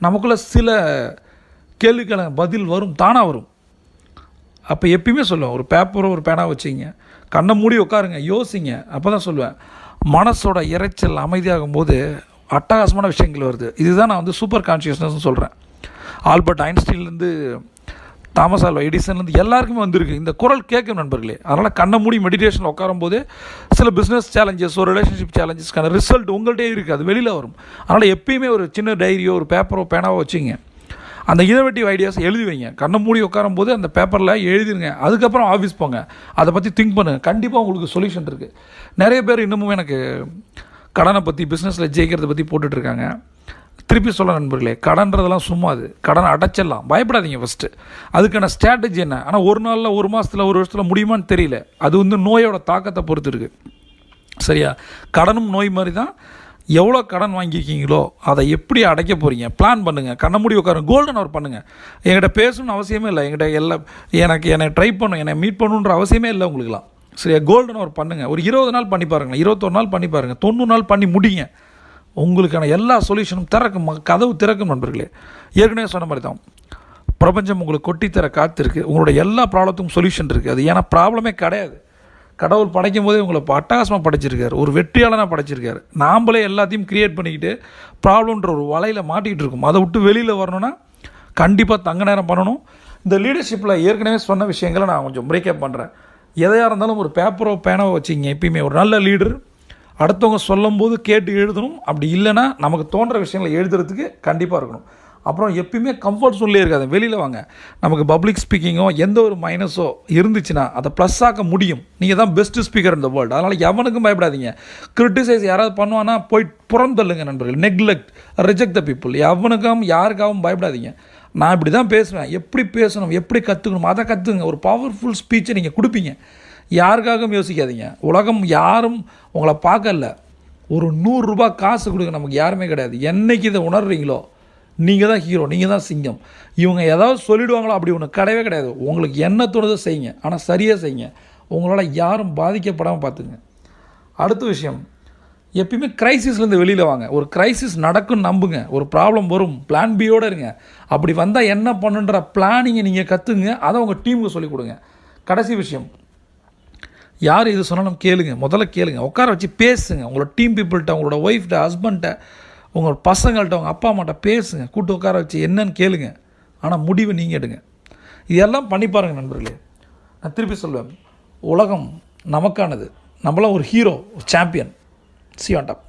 நமக்குள்ள சில கேள்விக்கான பதில் வரும் தானாக வரும். அப்போ எப்பயுமே சொல்லுவேன் ஒரு பேப்பரோ ஒரு பேனா வச்சுங்க. கண்ணை மூடி உட்காருங்க யோசிங்க. அப்போ தான் சொல்லுவேன் மனசோட இரைச்சல் அமைதியாகும் போது அட்டகாசமான விஷயங்கள் வருது. இதுதான் நான் வந்து சூப்பர் கான்ஷியஸ்னஸ்னு சொல்கிறேன் ஆல்பர்ட் ஐன்ஸ்டீன்லேருந்து தாமஸ் ஆல்வா எடிசன்லேருந்து எல்லாருக்குமே வந்திருக்கு. இந்த குரல் கேட்கும் நண்பர்களே. அதனால் கண்ணை மூடி மெடிடேஷனில் உட்காரும்போது சில பிஸ்னஸ் சேலஞ்சஸ் ஒரு ரிலேஷன்ஷிப் சேலஞ்சஸ்க்கான ரிசல்ட் உங்கள்கிட்டே இருக்குது அது வெளியில் வரும். அதனால் எப்பயுமே ஒரு சின்ன டைரியோ ஒரு பேப்பரோ பேனாவோ வச்சுங்க. அந்த இனோவேட்டிவ் ஐடியாஸ் எழுதி வைங்க. கண்ணை மூடி உட்காரும்போது அந்த பேப்பரில் எழுதிருங்க. அதுக்கப்புறம் ஆஃபீஸ் போங்க. அதை பற்றி திங்க் பண்ணுங்க. கண்டிப்பாக உங்களுக்கு சொல்யூஷன் இருக்குது நிறைய பேர் இன்னமும் எனக்கு கடனை பற்றி பிஸ்னஸில் ஜெயிக்கிறத பற்றி போட்டுட்ருக்காங்க திருப்பி சொல்ல நண்பர்களே கடன்றதெல்லாம் சும்மா அது. கடனை அடைச்சிடலாம். பயப்படாதீங்க ஃபஸ்ட்டு அதுக்கான ஸ்ட்ராட்டஜி என்ன? ஆனால் ஒரு நாளில் ஒரு மாதத்தில் ஒரு வருஷத்தில் முடியுமான்னு தெரியல. அது வந்து நோயோட தாக்கத்தை பொறுத்து இருக்குது சரியா? கடனும் நோய் மாதிரி தான் எவ்வளோ கடன் வாங்கியிருக்கீங்களோ அதை எப்படி அடைக்க போகிறீங்க பிளான் பண்ணுங்கள் கண்ண முடி உட்காருங்க. கோல்டன் அவர் பண்ணுங்கள் என்கிட்ட பேசணும்னு அவசியமே இல்லை. என்கிட்ட எல்லாம் எனக்கு என்னை ட்ரை பண்ணும் என்னை மீட் பண்ணணுன்ற அவசியமே இல்லை உங்களுக்குலாம் சரியா? கோல்டன் அவர் பண்ணுங்கள் ஒரு இருபது நாள் பண்ணி பாருங்களேன். இருபத்தொரு நாள் பண்ணி பாருங்கள் தொண்ணூறு நாள் பண்ணி முடிங்க. உங்களுக்கான எல்லா சொல்யூஷனும் திறக்கும் ம- கதவு திறக்கும் நண்பர்களே. ஏற்கனவே சொன்ன மாதிரி தான் பிரபஞ்சம் உங்களுக்கு கொட்டித்தர காத்திருக்கு. உங்களோட எல்லா ப்ராப்ளத்துக்கும் சொல்யூஷன் இருக்குது அது ஏன்னா ப்ராப்ளமே கிடையாது. கடவுள் படைக்கும் போதே உங்களை இப்போ அட்டகாசமாக படைச்சிருக்காரு. ஒரு வெற்றியாளனாக படைச்சிருக்காரு. நாம்ளே எல்லாத்தையும் க்ரியேட் பண்ணிக்கிட்டு ப்ராப்ளம்ன்ற ஒரு வலையில் மாட்டிக்கிட்டு இருக்கும். அதை விட்டு வெளியில் வரணும்னா கண்டிப்பாக தங்க நேரம் பண்ணணும். இந்த லீடர்ஷிப்பில் ஏற்கனவே சொன்ன விஷயங்களை நான் கொஞ்சம் பிரேக்கப் பண்ணுறேன் எதையாக இருந்தாலும் ஒரு பேப்பரோ பேனோ வச்சிங்க எப்பயுமே ஒரு நல்ல லீடர் அடுத்தவங்க சொல்லும்போது கேட்டு எழுதணும். அப்படி இல்லைன்னா நமக்கு தோன்ற விஷயங்களை எழுதுறதுக்கு கண்டிப்பாக இருக்கணும். அப்புறம் எப்பயுமே கம்ஃபர்ட் சொல்லே இருக்காது. வெளியில் வாங்க. நமக்கு பப்ளிக் ஸ்பீக்கிங்கோ எந்த ஒரு மைனஸோ இருந்துச்சுன்னா அதை ப்ளஸ் ஆக்க முடியும். நீங்கள் தான் பெஸ்ட் ஸ்பீக்கர் இந்த வேர்ல்டு அதனால் எவனுக்கும் பயப்படாதீங்க. கிரிட்டிசைஸ் யாராவது பண்ணுவானா போய் புறந்தள்ளுங்க நண்பர்கள். நெக்லெக்ட் ரிஜெக்ட் த பீப்புள் எவனுக்கும் யாருக்காகவும் பயப்படாதீங்க. நான் இப்படி தான் பேசுவேன். எப்படி பேசணும்? எப்படி கற்றுக்கணும் அதை கற்றுக்குங்க ஒரு பவர்ஃபுல் ஸ்பீச்சை நீங்கள் கொடுப்பீங்க. யாருக்காகவும் யோசிக்காதீங்க. உலகம் யாரும் உங்களை பார்க்கல. ஒரு நூறுரூபா காசு கொடுக்க நமக்கு யாருமே கிடையாது. என்னைக்கு இதை உணர்றீங்களோ நீங்கள் தான் ஹீரோ நீங்கள் தான் சிங்கம். இவங்க ஏதாவது சொல்லிடுவாங்களோ அப்படி ஒன்று கிடையவே கிடையாது. உங்களுக்கு என்ன தோணுதோ செய்யுங்க. ஆனால் சரியாக செய்யுங்க. உங்களால் யாரும் பாதிக்கப்படாமல் பார்த்துங்க. அடுத்த விஷயம் எப்பயுமே கிரைசிஸ்லேருந்து வெளியில் வாங்க. ஒரு கிரைசிஸ் நடக்கும்னு நம்புங்க. ஒரு ப்ராப்ளம் வரும் பிளான் பியோடு இருங்க. அப்படி வந்தால் என்ன பண்ணுன்ற பிளானிங்கை நீங்கள் கற்றுங்க அதை உங்கள் டீமுக்கு சொல்லிக் கொடுங்க. கடைசி விஷயம் யார் இது சொன்னாலும் கேளுங்க முதல்ல கேளுங்க உட்கார வச்சு பேசுங்க. உங்களோட டீம் பீப்புள்கிட்ட உங்களோட ஒய்ஃப்கிட்ட ஹஸ்பண்ட்ட உங்களோட பசங்கள்கிட்ட உங்கள் அப்பா அம்மாட்ட பேசுங்க. கூட்டு உட்கார வச்சு என்னன்னு கேளுங்க. ஆனால் முடிவை நீங்கள் எடுங்க. இதெல்லாம் பண்ணி பாருங்கள் நண்பர்களே. நான் திருப்பி சொல்வேன். உலகம் நமக்கானது. நம்மளாம் ஒரு ஹீரோ ஒரு சாம்பியன் சி ஆன் டாப்